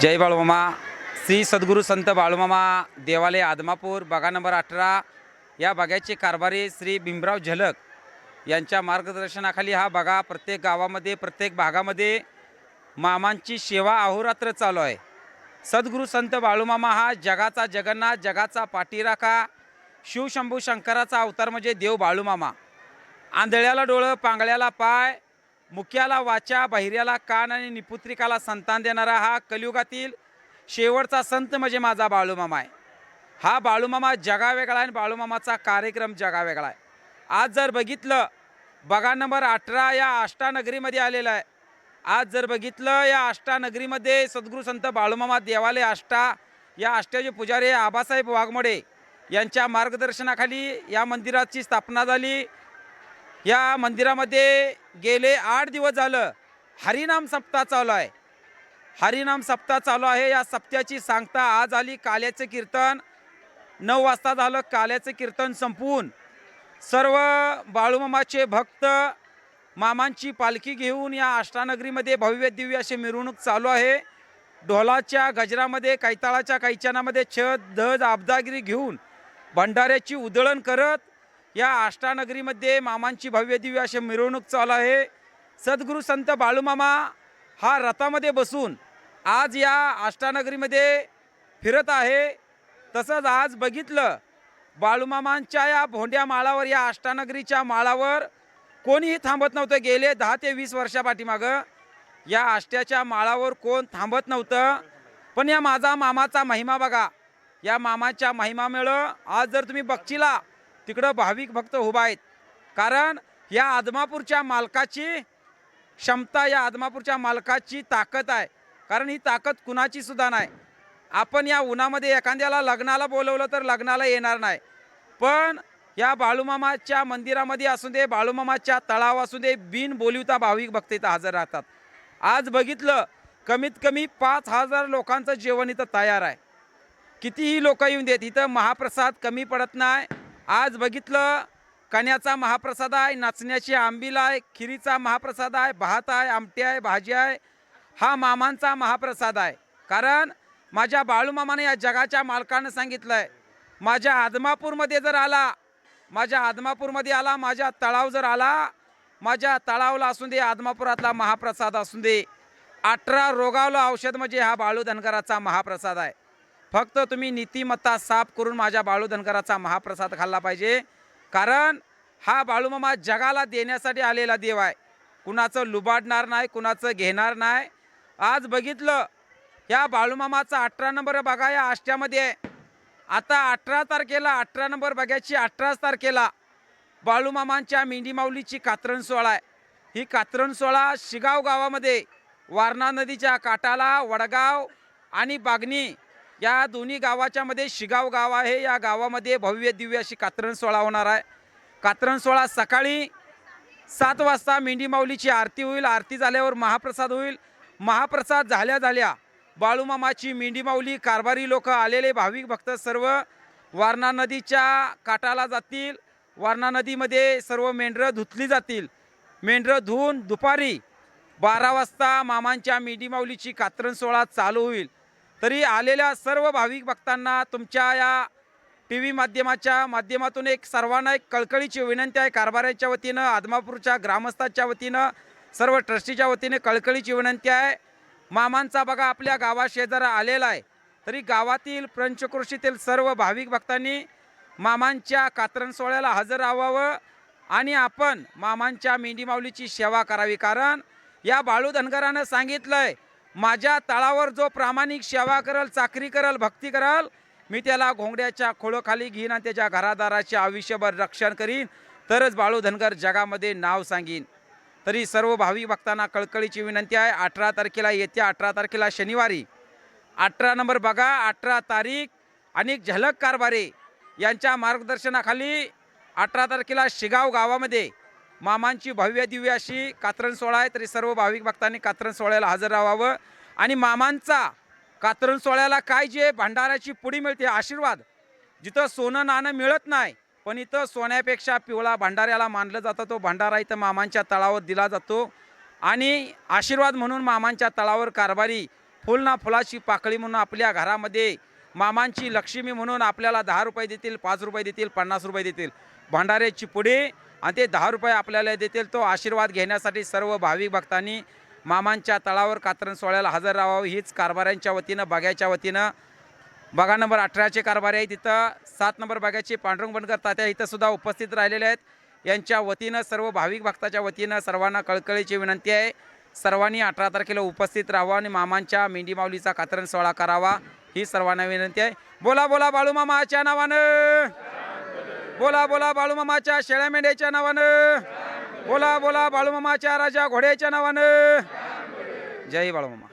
जय बाळूमामा. श्री सद्गुरू संत बाळूमामा देवालय आदमापूर बागा नंबर अठरा. या बागाचे कारभारी श्री भीमराव झलक यांच्या मार्गदर्शनाखाली हा बागा प्रत्येक गावामध्ये प्रत्येक भागामध्ये मामांची सेवा अहोरात्र चालू आहे. सद्गुरू संत बाळूमामा हा जगाचा जगन्नाथ जगाचा पाठीराखा शिवशंभू शंकराचा अवतार म्हणजे देव बाळूमामा. आंधळ्याला डोळं पांगळ्याला पाय मुख्याला वाचा बहिऱ्याला कान आणि निपुत्रिकाला संतान देणारा हा कलियुगातील शेवटचा संत म्हणजे माझा बाळूमामा आहे. हा बाळूमामा जगावेगळा आहे आणि बाळूमामाचा कार्यक्रम जगावेगळा आहे. आज जर बघितलं बघा नंबर अठरा या आष्टानगरीमध्ये आलेला आहे. आज जर बघितलं या आष्टानगरीमध्ये सद्गुरू संत बाळूमामा देवालय आष्टा या आष्ट्याचे पुजारी आबासाहेब वाघमोडे यांच्या मार्गदर्शनाखाली या मंदिराची स्थापना झाली. या मंदिरामध्ये गेले आठ दिवस झालं. हरिनाम सप्ताह चालू आहे. हरिनाम सप्ताह चालू आहे. या सप्त्याची सांगता आज आली काल्याचं कीर्तन. नऊ वाजता झालं काल्याचं कीर्तन संपवून सर्व बाळूमामाचे भक्त मामांची पालखी घेऊन या अष्टानगरीमध्ये भव्य दिव्य अशी मिरवणूक चालू आहे. ढोलाच्या गजरामध्ये कैताळाच्या कैचानामध्ये छत धज आबदागिरी घेऊन भंडाऱ्याची उधळण करत या आष्टानगरीमध्ये मामांची भव्य दिव्य अशी मिरवणूक चालू आहे. सद्गुरू संत बाळूमामा हा रथामध्ये बसून आज या आष्टानगरीमध्ये फिरत आहे. तसंच आज बघितलं बाळूमामांच्या या भोंड्या माळावर या अष्टानगरीच्या माळावर कोणीही थांबत नव्हतं. गेले दहा ते वीस वर्षापाठीमागं या आष्ट्याच्या माळावर कोण थांबत नव्हतं. पण या माझा मामाचा महिमा बघा. या मामाच्या महिमामुळं आज जर तुम्ही बक्षीला तिकडं भाविक भक्त उभा आहेत. कारण या आदमापूरच्या मालकाची क्षमता या आदमापूरच्या मालकाची ताकद आहे. कारण ही ताकद कुणाची सुद्धा नाही. आपण या उन्हामध्ये एखाद्याला लग्नाला बोलवलं तर लग्नाला येणार नाही. पण या बाळूमामाच्या मंदिरामध्ये असू दे बाळूमामाच्या तळाव असू दे बिन बोलिवता भाविक भक्त इथं हजर राहतात. आज बघितलं कमीत कमी पाच हजार लोकांचं जेवण इथं तयार आहे. कितीही लोक येऊन देत इथं महाप्रसाद कमी पडत नाही. आज बघितलं कण्याचा महाप्रसाद आहे नाचण्याची आंबील आहे खिरीचा महाप्रसाद आहे भात आहे आमटी आहे भाजी आहे हा मामांचा महाप्रसाद आहे. कारण माझ्या बाळूमामाने या जगाच्या मालकानं सांगितलं आहे माझ्या आदमापूरमध्ये जर आला माझ्या आदमापूरमध्ये आला माझ्या तळाव जर आला माझ्या तळावला असून दे आदमापुरातला महाप्रसाद असून दे अठरा रोगावला औषध म्हणजे हा बाळू धनगराचा महाप्रसाद आहे. फक्त तुम्ही नीतिमत्ता साफ करून माझ्या बाळू धनकराचा महाप्रसाद खाल्ला पाहिजे. कारण हा बाळूमामा जगाला देण्यासाठी आलेला देव आहे. कुणाचं लुबाडणार नाही कुणाचं घेणार नाही. आज बघितलं या बाळूमामाचा अठरा नंबर बघा या आष्ट्यामध्ये आहे. आता अठरा तारखेला अठरा नंबर बघायची अठराच तारखेला बाळूमामांच्या मेंढीमाऊलीची कात्रण सोहळा आहे. ही कात्रण सोहळा शिगाव गावामध्ये वारणा नदीच्या काठाला वडगाव आणि बागणी या दोन्ही गावाच्या मध्ये शिगाव गाव आहे. या गावामध्ये भव्य दिव्य अशी कात्रण सोहळा होणार आहे. कात्रण सोहळा सकाळी सात वाजता मेंढी माऊलीची आरती होईल. आरती झाल्यावर महाप्रसाद होईल. महाप्रसाद झाल्या झाल्या बाळूमामाची मेंढी माऊली कारभारी लोक आलेले. भाविक भक्त सर्व वारणा नदीच्या काठाला जातील. वारणा नदीमध्ये सर्व मेंढरं धुतली जातील. मेंढरं धुवून दुपारी बारा वाजता मामांच्या मेंढी माऊलीची कात्रण सोहळा चालू होईल. तरी आलेल्या सर्व भाविक भक्तांना तुमच्या या टी व्ही माध्यमाच्या माध्यमातून एक सर्वांना एक कळकळीची विनंती आहे. कारभाराच्या वतीनं आदमापूरच्या ग्रामस्थाच्या वतीनं सर्व ट्रस्टीच्या वतीने कळकळीची विनंती आहे. मामांचा बघा आपल्या गावा शेजारा आलेला आहे. तरी गावातील पंचकृषीतील सर्व भाविक भक्तांनी मामांच्या कात्रण सोहळ्याला हजर राहावं आणि आपण मामांच्या मेंढीमाऊलीची सेवा करावी. कारण या बाळू धनगरानं सांगितलं आहे माझ्या तळावर जो प्रामाणिक सेवा करल चाकरी करल भक्ती करल मी त्याला घोंगड्याच्या खोळोखाली घेईन आणि त्याच्या घरादाराचे आयुष्यभर रक्षण करीन. तरच बाळू धनगर जगामध्ये नाव सांगीन. तरी सर्व भाविक भक्तांना कळकळीची विनंती आहे. अठरा तारखेला येत्या अठरा तारखेला शनिवारी. अठरा नंबर बघा अठरा तारीख आणि झलक कारभारे यांच्या मार्गदर्शनाखाली अठरा तारखेला शिगाव गावामध्ये मामांची भव्य दिव्य अशी कात्रण सोहळा आहे. तरी सर्व भाविक भक्तांनी कात्रण सोहळ्याला हजर राहावं. आणि मामांचा कातरण सोहळ्याला काय जे भंडाराची पुडी मिळते आशीर्वाद. जिथं सोनं नाणं मिळत नाही पण इथं सोन्यापेक्षा पिवळा भंडाऱ्याला मानलं जातं. तो भंडारा इथं मामांच्या तळावर दिला जातो. आणि आशीर्वाद म्हणून मामांच्या तळावर कारभारी फुल ना फुलाची पाकळी म्हणून आपल्या घरामध्ये मामांची लक्ष्मी म्हणून आपल्याला दहा रुपये देतील पाच रुपये देतील पन्नास रुपये देतील. भंडाऱ्याची पुडी आणि ते दहा रुपये आपल्याला देतील. तो आशीर्वाद घेण्यासाठी सर्व भाविक भक्तांनी मामांच्या तळावर कात्रण सोहळ्याला हजर राहावं हीच कारभाऱ्यांच्या वतीनं बघायच्या वतीनं. बघा नंबर अठराचे कारभारी आहे तिथं सात नंबर बघायचे पांडुरंग बनकर तात्या इथंसुद्धा उपस्थित राहिलेले आहेत. यांच्या वतीनं सर्व भाविक भक्ताच्या वतीनं सर्वांना कळकळीची विनंती आहे. सर्वांनी अठरा तारखेला उपस्थित राहावं आणि मामांच्या मेंढी माऊलीचा कात्रण सोहळा करावा ही सर्वांना विनंती आहे. बोला बोला बाळूमामाच्या नावानं. बोला बोला बाळूमामाच्या शेळ्या मेंढ्याच्या नावानं. बोला बोला बाळूमामाच्या राजा घोड्याच्या नावानं. जय बाळूमामा.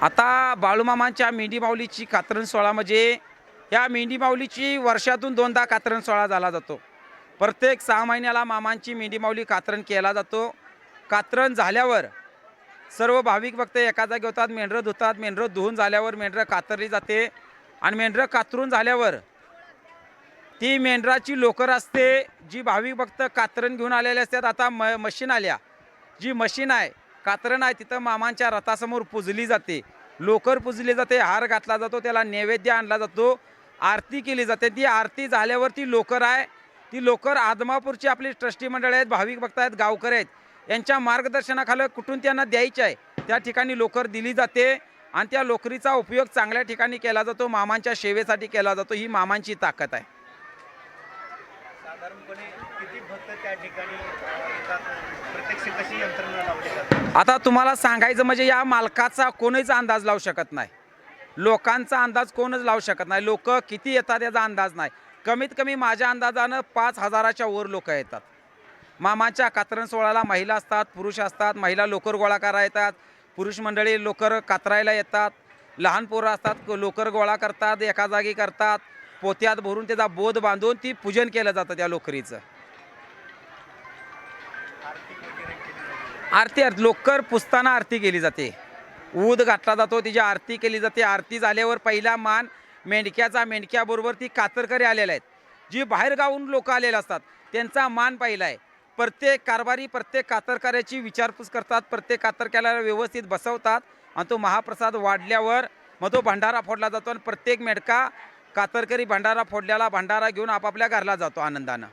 आता बाळूमामांच्या मेंढी माऊलीची कात्रण सोहळा म्हणजे या मेंढी माऊलीची वर्षातून दोनदा कात्रण सोहळा झाला जातो. प्रत्येक सहा महिन्याला मामांची मेंढी माऊली कात्रण केला जातो. कात्रण झाल्यावर सर्व भाविक भक्त एका जागी होतात मेंढरं धुतात मेंढरं धुवून झाल्यावर मेंढरं कातरली जाते. आणि मेंढरं कातरून झाल्यावर ती मेंढराची लोकर असते जी भाविक भक्त कातरण घेऊन आलेले असतात. आता म मशीन आल्या. जी मशीन आहे कातरण आहे तिथं मामांच्या रथासमोर पुजली जाते. लोकर पुजली जाते हार घातला जातो त्याला नैवेद्य आणला जातो आरती केली जाते. ती आरती झाल्यावर ती लोकर आहे. ती लोकर आदमापूरची आपली ट्रस्टी मंडळ आहेत भाविक भक्त आहेत गावकरी आहेत. यांच्या मार्गदर्शनाखालं कुठून त्यांना द्यायची आहे त्या ठिकाणी लोकर दिली जाते आणि त्या लोकरीचा उपयोग चांगल्या ठिकाणी केला जातो मामांच्या सेवेसाठी केला जातो ही मामांची ताकद आहे साधारणपणे किती भक्त त्या ठिकाणी अ, येतात प्रत्यक्ष कशी यंत्रणा लावली जाते आता तुम्हाला सांगायचं म्हणजे या मालकाचा कोणीच अंदाज लावू शकत नाही. लोकांचा अंदाज कोणच लावू शकत नाही. लोक किती येतात याचा अंदाज नाही. कमीत कमी माझ्या अंदाजानं पाच हजाराच्या वर लोक येतात. मामाच्या कातरण सोहळ्याला महिला असतात पुरुष असतात महिला लोकर गोळा करा येतात पुरुष मंडळी लोकर कातरायला येतात लहान पोरं असतात लोकर गोळा करतात एका जागी करतात पोत्यात भरून त्याचा बोध बांधून ती पूजन केलं जातं त्या लोकरीचं. आरती आरती लोकर पुसताना आरती केली जाते. ऊद घातला जातो तिची आरती केली जाते. आरती झाल्यावर पहिला मान मेंढक्याचा मेंढक्याबरोबर ती कातरकरी आलेल्या आहेत. जी बाहेर गावून लोक आलेले असतात त्यांचा मान पहिला आहे. प्रत्येक कारभारी प्रत्येक कातरकऱ्याची विचारपूस करतात प्रत्येक कातरक्याला व्यवस्थित बसवतात आणि तो महाप्रसाद वाढल्यावर मग तो भंडारा फोडला जातो आणि प्रत्येक मेढका कातरकरी भंडारा फोडल्याला भंडारा घेऊन आपापल्या घरला जातो आनंदानं.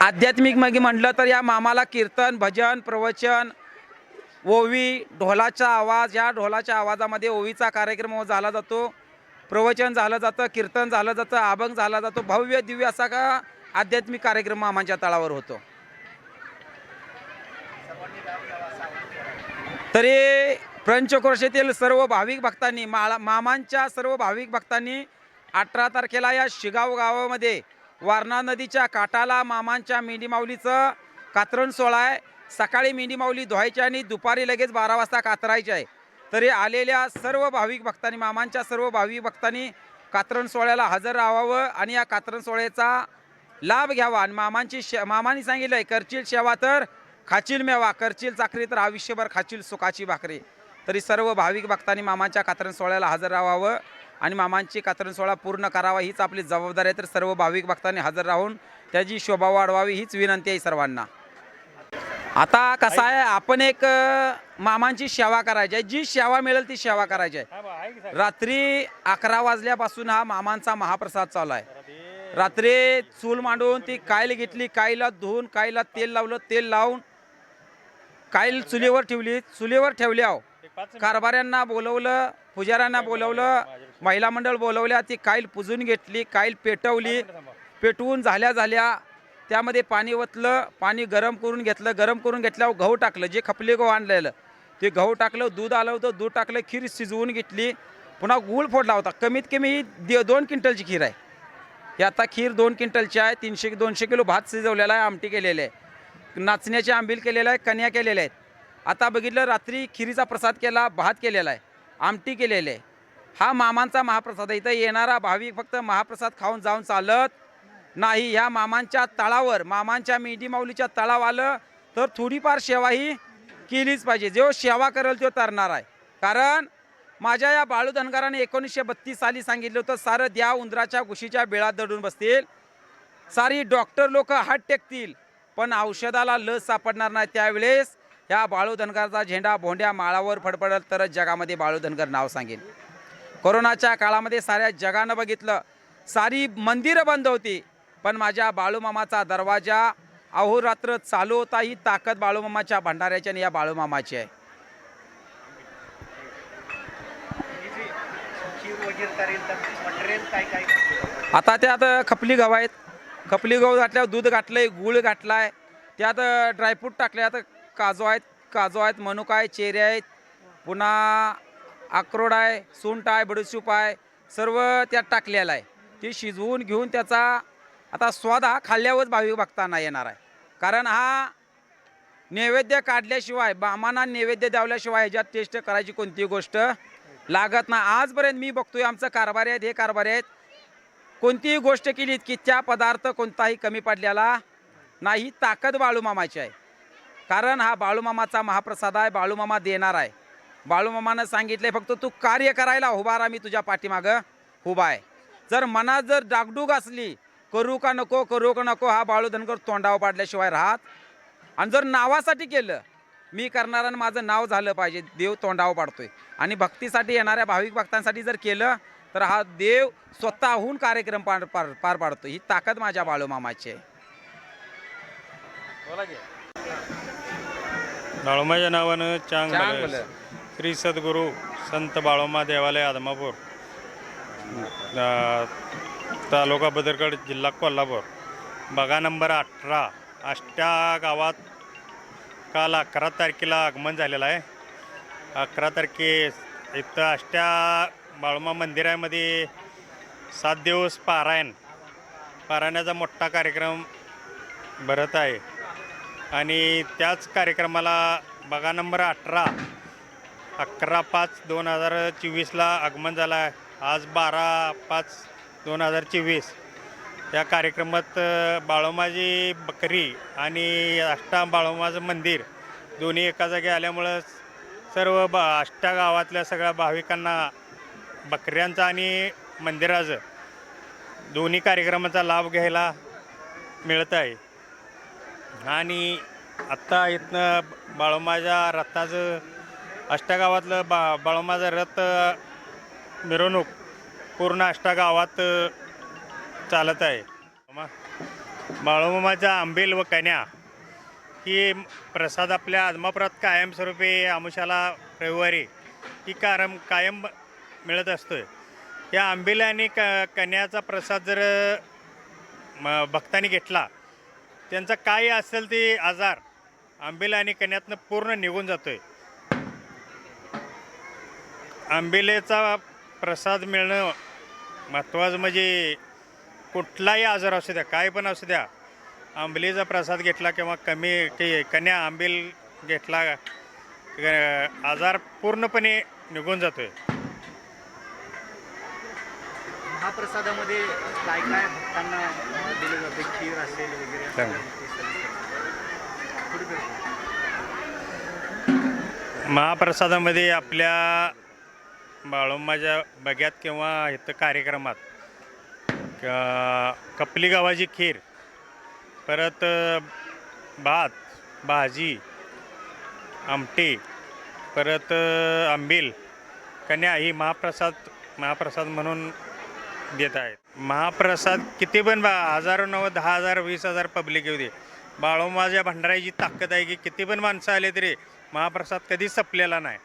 आध्यात्मिक मग म्हटलं तर या मामाला कीर्तन भजन प्रवचन ओवी ढोलाचा आवाज या ढोलाच्या आवाजामध्ये ओवीचा कार्यक्रम झाला जातो. प्रवचन झालं जातं कीर्तन झालं जातं अभंग झाला जातो. भव्य दिव्य असा का आध्यात्मिक कार्यक्रम मामांच्या तळावर होतो सर्वांनी लाभ घ्यावा असं आवाहन करावं. तरी पंचक्रोशीतील सर्व भाविक भक्तांनी माळा मामांच्या सर्व भाविक भक्तांनी अठरा तारखेला या शिगाव गावामध्ये वारणा नदीच्या काठाला मामांच्या मेंढीमाऊलीचं कातरण सोहळा आहे. सकाळी मेंढीमाऊली धुवायची आणि दुपारी लगेच बारा वाजता कातरायची आहे. तरी आलेल्या सर्व भाविक भक्तांनी मामांच्या सर्व भाविक भक्तांनी कातरण सोहळ्याला हजर राहावं आणि या कातरण सोहळ्याचा लाभ घ्यावा. आणि मामांची शे मामांनी सांगितलं आहे करचील सेवा तर खाचील मेवा करशील चाकरी तर आयुष्यभर खाचील सुखाची भाकरी. तरी सर्व भाविक भक्तांनी मामांच्या कातरण सोहळ्याला हजर राहावं आणि मामांची कातरण सोहळा पूर्ण करावा हीच आपली जबाबदारी आहे. तर सर्व भाविक भक्तांनी हजर राहून त्याची शोभा वाढवावी हीच विनंती आहे सर्वांना. आता कसं आहे आपण एक मामांची सेवा करायची आहे. जी सेवा मिळेल ती सेवा करायची आहे. रात्री अकरा वाजल्यापासून हा मामांचा महाप्रसाद चालू आहे. रात्री चूल मांडून ती कायल घेतली काईला धुवून काईला तेल लावलं तेल लावून काईल चुलीवर ठेवली चुलीवर ठेवल्याव कारभाऱ्यांना बोलवलं पुजाऱ्यांना बोलवलं महिला मंडळ बोलवल्या ती काईल पुजून घेतली काईल पेटवली. पेटवून झाल्या झाल्या त्यामध्ये पाणी ओतलं पाणी गरम करून घेतलं गरम करून घेतल्यावर गहू टाकलं जे खपले गहू आणलेलं. ते गहू टाकलं दूध आलं होतं दूध टाकलं खीर शिजवून घेतली. पुन्हा गूळ फोडला होता. कमीत कमी ही दे- दोन क्विंटलची खीर आहे. ही आता खीर दोन क्विंटलची आहे तीनशे दोनशे किलो भात शिजवलेला आहे आमटी केलेली आहे. नाचण्याचे आंबील केलेलं आहे कन्या केलेल्या आहेत. आता बघितलं रात्री खिरीचा प्रसाद केला भात केलेला आहे आमटी केलेली आहे. हा मामांचा महाप्रसाद आहे. इथं येणारा भाविक फक्त महाप्रसाद खाऊन जाऊन चालत नाही. ह्या मामांच्या तळावर मामांच्या मेंढी माऊलीच्या तळाव आलं तर थोडीफार सेवा ही केलीच पाहिजे. जो सेवा करेल तो तरणार आहे. कारण माझ्या या बाळू धनगराने एकोणीसशे बत्तीस साली सांगितलं होतं सारं द्या उंदराच्या गुशीच्या बिळात दडून बसतील. सारी डॉक्टर लोक हात टेकतील. पण औषधाला लस सापडणार नाही त्यावेळेस ह्या बाळू धनगरचा झेंडा भोंड्या माळावर फडफडल तरच जगामध्ये बाळू धनगर नाव सांगेल कोरोनाच्या काळामध्ये साऱ्या जगानं बघितलं सारी मंदिरं बंद होती पण माझ्या बाळूमामाचा दरवाजा अहोरात्र चालू होता ही ताकद बाळूमामाच्या भंडाऱ्याची आणि या बाळूमामाची आहे. आता त्यात खपली गहू आहेत खपली गहू घातल्यावर दूध घातलंय गूळ घातलाय. त्यात ड्रायफ्रूट टाकले. आता काजू आहेत काजू आहेत मनुका आहे चेरे आहेत. पुन्हा अक्रोड आहे सुंट आहे बडीशूप आहे. सर्व त्यात टाकलेलं आहे. ते शिजवून घेऊन त्याचा आता स्वाद हा खाल्ल्यावरच भाविक बघताना येणार आहे. कारण हा नैवेद्य काढल्याशिवाय बामाना नैवेद्य द्यावल्याशिवाय ह्याच्यात टेस्ट करायची कोणती गोष्ट लागत नाही. आजपर्यंत मी बघतोय आमचं कारभारी आहेत हे कारभारी आहेत. कोणतीही गोष्ट केली की त्या पदार्थ कोणताही कमी पडलेला नाही ताकद बाळूमामाची आहे. कारण हा बाळूमामाचा महाप्रसाद आहे बाळूमामा देणार आहे. बाळूमामानं सांगितले फक्त तू कार्य करायला उभा राहा मी तुझ्या पाठीमागं उभा आहे. जर मनात जर डागडूग असली करू का नको करू का नको हा बाळू धनगर तोंडावर पाडल्याशिवाय राहत. आणि जर नावासाठी केलं मी करणार माझं नाव झालं पाहिजे देव तोंडावर पाडतोय. आणि भक्तीसाठी येणाऱ्या भाविक भक्तांसाठी जर केलं तर हा देव स्वतःहून कार्यक्रम पार पार पार पाडतो. ही ताकद माझ्या बाळूमामाची आहे. बाळोमाच्या नावानं चांग चांग भलं. भलं. श्री सद्गुरू संत बाळोमा देवालय आदमापूर. अ, तालुका बदरगड जिल्हा कोल्हापूर. बघा नंबर अठरा. आष्ट्या गावात काल अकरा तारखेला आगमन झालेलं आहे. अकरा तारखे इथं आष्ट्या बाळूमा मंदिरामध्ये सात दिवस पारायण पारायणाचा मोठा कार्यक्रम भरत आहे. आणि त्याच कार्यक्रमाला बघा नंबर अठरा अकरा पाच दोन हजार चोवीसला आगमन झालं आहे. आज बारा पाच दोन हजार चोवीस. या कार्यक्रमात बाळोमाजी बकरी आणि अष्टा बाळोमाचं मंदिर दोन्ही एका जागी आल्यामुळं सर्व बा अष्टा गावातल्या सगळ्या भाविकांना बकऱ्यांचं आणि मंदिराचं. दोन्ही कार्यक्रमाचा लाभ घ्यायला मिळत आहे. आणि आत्ता इथनं बाळोमाच्या रथाचं अष्टागावातलं बा बाळोमाचं रथ मिरवणूक पूर्ण अष्टागावात चालत आहे. बाळोमाच्या आंबेल व कन्या ही प्रसाद आपल्या आदमापुरात कायमस्वरूपी आमुषाला रविवारी ही कारम कायम मिळत असतोय. या आंबीला आणि क कन्याचा प्रसाद जर म भक्तांनी घेतला त्यांचा काय असेल ते आजार आंबीला आणि कन्यातनं पूर्ण निघून जातो आहे आंबिलेचा प्रसाद मिळणं महत्त्वाचं म्हणजे कुठलाही आजार असू द्या काय पण असू द्या आंबलीचा प्रसाद घेतला किंवा कमी की कन्या आंबील घेतला आजार पूर्णपणे निघून जातोय. महाप्रसादामध्ये काय काय भक्तांना दिलं जातं खीर असेल वगैरे. महाप्रसादामध्ये आपल्या बाळोमाच्या बग्यात किंवा इथं कार्यक्रमात क- कपली गव्हाची खीर परत भात भाजी आमटी परत आंबील कन्या ही महाप्रसाद महाप्रसाद म्हणून देत आहेत. महाप्रसाद किती पण बा हजारो नव्वद दहा हजार वीस हजार पब्लिक येऊ दे. बाळोमाच्या भंडाराची ताकद आहे की किती पण माणसं आले तरी महाप्रसाद कधीच संपलेला नाही.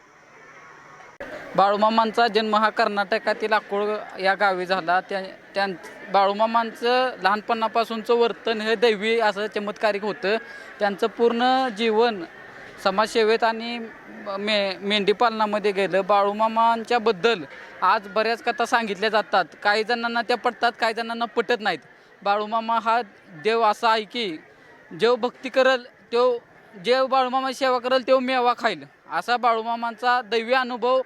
बाळूमामांचा जन्म हा कर्नाटकातील अकोळ या गावी झाला. त्या त्यां बाळूमामांचं लहानपणापासूनचं वर्तन हे दैवी असं चमत्कारिक होतं. त्यांचं पूर्ण जीवन समाजसेवेत आणि मे मेंढीपालनामध्ये गेलं. बाळूमामांच्याबद्दल आज बऱ्याच कथा सांगितल्या जातात. काही जणांना त्या पटतात काही जणांना पटत नाहीत. बाळूमामा हा देव असा आहे की जेव भक्ती करल तो जे बाळूमामा सेवा करल तेव मेवा खाईल. असा बाळूमामांचा दैवी अनुभव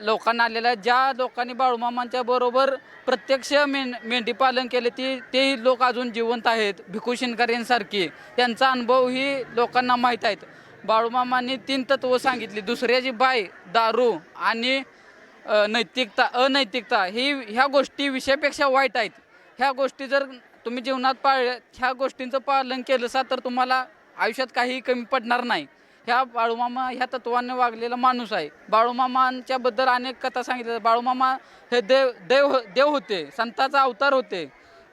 लोकांना आलेला आहे. ज्या लोकांनी बाळूमामांच्या बरोबर प्रत्यक्ष में मेंढी पालन केले ती तेही लोक अजून जिवंत आहेत. भिकू शिनकऱ्यांसारखी त्यांचा अनुभव ही लोकांना माहीत आहेत. बाळूमामांनी तीन तत्व सांगितली. दुसऱ्याची बाय दारू आणि नैतिकता अनैतिकता. ही ह्या गोष्टी विषयापेक्षा वाईट आहेत. ह्या गोष्टी जर तुम्ही जीवनात पाळ ह्या गोष्टींचं पालन केलंसा तर तुम्हाला आयुष्यात काहीही कमी पडणार नाही. ह्या बाळूमामा ह्या तत्वाने वागलेला माणूस आहे. बाळूमामांच्या बद्दल अनेक कथा सांगितल्या. बाळूमामा हे देव देव देव होते संताचा अवतार होते.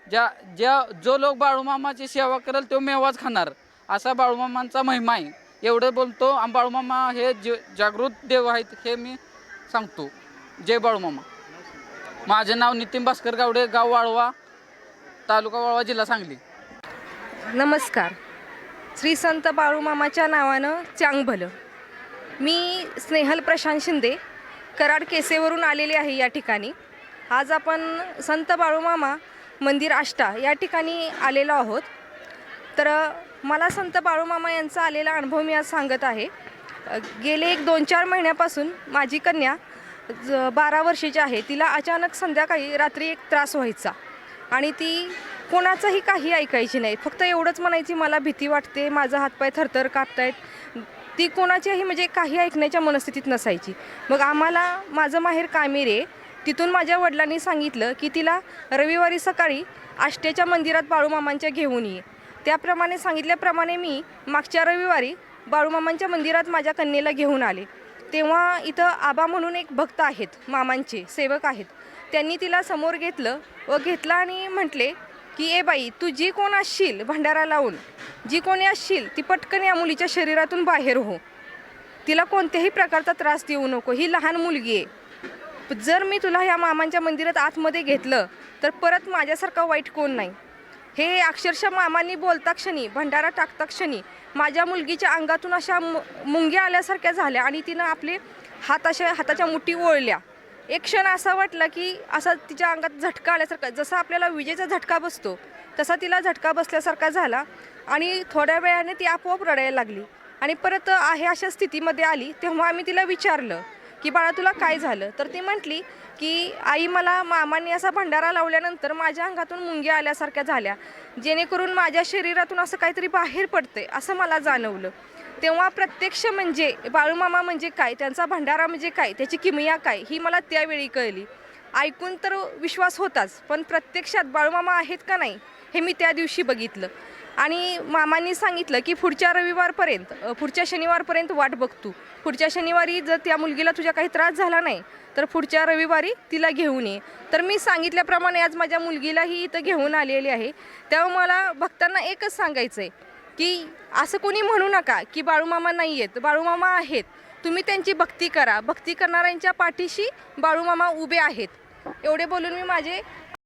ज्या ज्या जो लोक बाळूमामाची सेवा करेल तो मेवाच खाणार. असा बाळूमामांचा महिमा आहे. एवढं बोलतो आंबाळूमामा हे जे जागृत देव आहेत हे मी सांगतो. जय बाळूमामा माझं नाव नितीन भास्कर गावडे गाव वाळवा तालुका वाळवा जिल्हा सांगली. नमस्कार. श्री संत बाळूमामाच्या नावानं चांग भलं मी स्नेहल प्रशांत शिंदे कराड केसेवरून आलेले आहे या ठिकाणी. आज आपण संत बाळूमामा मंदिर आष्टा या ठिकाणी आलेलो आहोत. तर मला संत बाळूमामा यांचा आलेला अनुभव मी आज सांगत आहे. गेले एक दोन चार महिन्यापासून माझी कन्या ज बारा वर्षाची आहे. तिला अचानक संध्याकाळी रात्री एक त्रास व्हायचा आणि ती कोणाचंही काही ऐकायची नाही. फक्त एवढंच म्हणायची मला भीती वाटते माझा हातपाय थरथर कापतायत. ती कोणाच्याही म्हणजे काही ऐकण्याच्या मनस्थितीत नसायची. मग आम्हाला माझं माहेर कामेरे तिथून माझ्या वडिलांनी सांगितलं की तिला रविवारी सकाळी आष्ट्याच्या मंदिरात बाळूमामांच्या घेऊन ये. त्याप्रमाणे सांगितल्याप्रमाणे मी मागच्या रविवारी बाळूमामांच्या मंदिरात माझ्या कन्येला घेऊन आले. तेव्हा इथं आबा म्हणून एक भक्त आहेत मामांचे सेवक आहेत. त्यांनी तिला समोर घेतलं व घेतलं आणि म्हटले की ए बाई तू जी कोण असशील भंडारा लावून जी कोणी असशील ती पटकन या मुलीच्या शरीरातून बाहेर हो. तिला कोणत्याही प्रकारचा त्रास देऊ नको ही लहान मुलगी आहे. जर मी तुला ह्या मामांच्या मंदिरात आतमध्ये घेतलं तर परत माझ्यासारखा वाईट कोण नाही. हे अक्षरशः मामांनी बोलता क्षणी भंडारा टाकता क्षणी माझ्या मुलगीच्या अंगातून अशा मु- मुंग्या आल्यासारख्या झाल्या आणि तिनं आपले हात अशा हाताच्या मुठी ओळल्या. एक क्षण असा वाटला की असा तिच्या अंगात झटका आल्यासारखा जसा आपल्याला विजेचा झटका बसतो तसा तिला झटका बसल्यासारखा झाला आणि थोड्या वेळाने ती आपोआप रडायला लागली. आणि परत आहे अशा स्थितीमध्ये आली तेव्हा आम्ही तिला विचारलं की बाळा तुला काय झालं? तर ती म्हटली की आई मला मामांनी असा भंडारा लावल्यानंतर माझ्या अंगातून मुंग्या आल्यासारख्या झाल्या. जेणेकरून माझ्या शरीरातून असं काहीतरी बाहेर पडते असं मला जाणवलं. तेव्हा प्रत्यक्ष म्हणजे बाळूमामा म्हणजे काय त्यांचा भंडारा म्हणजे काय त्याची किमया काय ही मला त्यावेळी कळली. ऐकून तर विश्वास होताच पण प्रत्यक्षात बाळूमामा आहेत का नाही हे मी त्या दिवशी बघितलं. आणि मामांनी सांगितलं की पुढच्या रविवारपर्यंत पुढच्या शनिवारपर्यंत वाट बघतो पुढच्या शनिवारी जर त्या मुलगीला तुझ्या काही त्रास झाला नाही तर पुढच्या रविवारी तिला घेऊन ये. तर मी सांगितल्याप्रमाणे आज माझ्या मुलगीलाही इथं घेऊन आलेली आहे. तेव्हा मला भक्तांना एकच सांगायचं आहे की असं कोणी म्हणू नका की बाळूमामा नाही आहेत बाळूमामा आहेत. तुम्ही त्यांची भक्ती करा. भक्ती करणाऱ्यांच्या पाठीशी बाळूमामा उभे आहेत. एवढे बोलून मी माझे